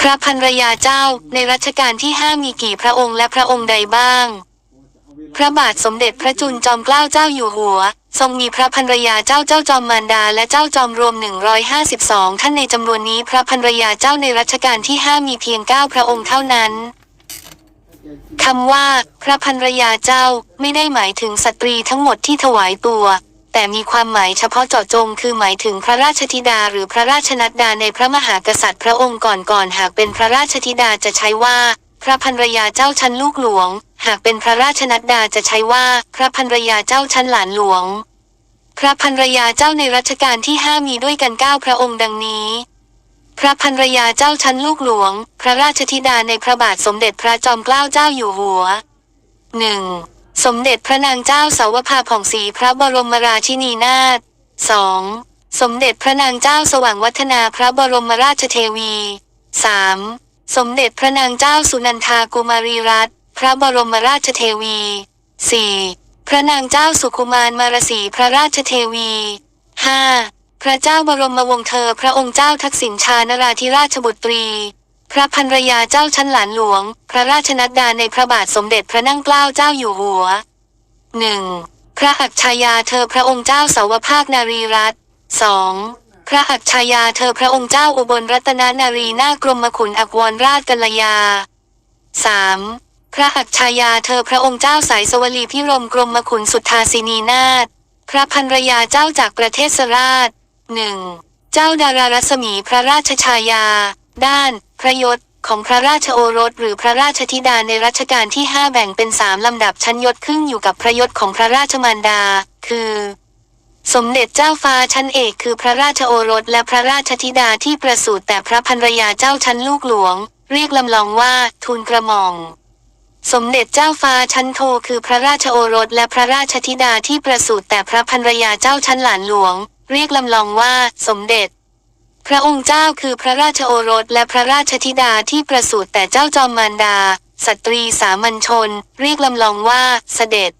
พระพันรยาเจ้าในรัชกาลที่ห้ามีกี่พระองค์และพระองค์ใดบ้าง พระบาทสมเด็จพระจุลจอมเกล้าเจ้าอยู่หัว ทรงมีพระภรรยาเจ้าเจ้าจอมมารดาและเจ้าจอมรวม 152 ท่านในจำนวนนี้พระภรรยาเจ้าในรัชกาลที่5มีเพียง 9 พระองค์เท่านั้นคำว่า พระภรรยาเจ้าไม่ได้หมายถึงสตรีทั้งหมดที่ถวายตัว แต่มีความหมายเฉพาะเจาะจง คือหมายถึงพระราชธิดาหรือพระราชนัดดาในพระมหากษัตริย์พระองค์ก่อนๆหากเป็นพระราชธิดาจะใช้ว่า พระภรรยาเจ้าชั้นลูกหลวง หากเป็นพระราชนัดดาจะใช้ว่า พระภรรยาเจ้าชั้นหลานหลวง พระภรรยาเจ้าในรัชกาลที่ห้ามีด้วยกันเก้าพระองค์ดังนี้พระภรรยาเจ้าชั้นลูกหลวง พระราชธิดาในพระบาทสมเด็จพระจอมเกล้าเจ้าอยู่หัวหนึ่ง สมเด็จพระนางเจ้าเสาวภาผ่องศรีพระบรมราชินีนาถสองสมเด็จพระนางเจ้าสว่างวัฒนาพระบรมราชเทวีสามสมเด็จพระนางเจ้าสุนันทากุมารีรัตน์พระบรมราชเทวีสี่พระนางเจ้าสุกุมารมารสีพระราชเทวีห้าพระเจ้าบรมวงศ์เธอพระองค์เจ้าทักษิณชานราธิราชบุตรี พระภรรยาเจ้าชั้นหลานหลวง พระราชนัดดาในพระบาทสมเด็จพระนั่งเกล้าเจ้าอยู่หัวหนึ่งพระอัจฉายาเธอพระองค์เจ้าเสาวภาคนารีรัตน์สองพระอัจฉายาเธอพระองค์เจ้าอุบลรัตนานารีนากรมขุนอักวรราชกัลยาสามพระอัจฉายาเธอพระองค์เจ้าสายสวลีพิรมกรมขุนสุทธาสินีนาถพระภรรยาเจ้าจากประเทศสราชหนึ่งเจ้าดารารัศมีพระราชชายา ด้าน พระยศของพระราชโอรสหรือพระราชธิดาในรัชกาลที่ 5 แบ่งเป็นสามลำดับชั้นยศขึ้นอยู่กับพระยศของพระราชมารดา คือ สมเด็จเจ้าฟ้าชั้นเอกคือพระราชโอรสและพระราชธิดาที่ประสูติแต่พระภรรยาเจ้าชั้นลูกหลวง เรียกลำลองว่าทูลกระหม่อมสมเด็จเจ้าฟ้าชั้นโทคือพระราชโอรสและพระราชธิดาที่ประสูติแต่พระภรรยาเจ้าชั้นหลานหลวง เรียกลำลองว่า สมเด็จ พระองค์เจ้าคือพระราชโอรสและพระราชธิดาที่ประสูติแต่เจ้าจอมมารดา สตรีสามัญชน เรียกลำลองว่าเสด็จ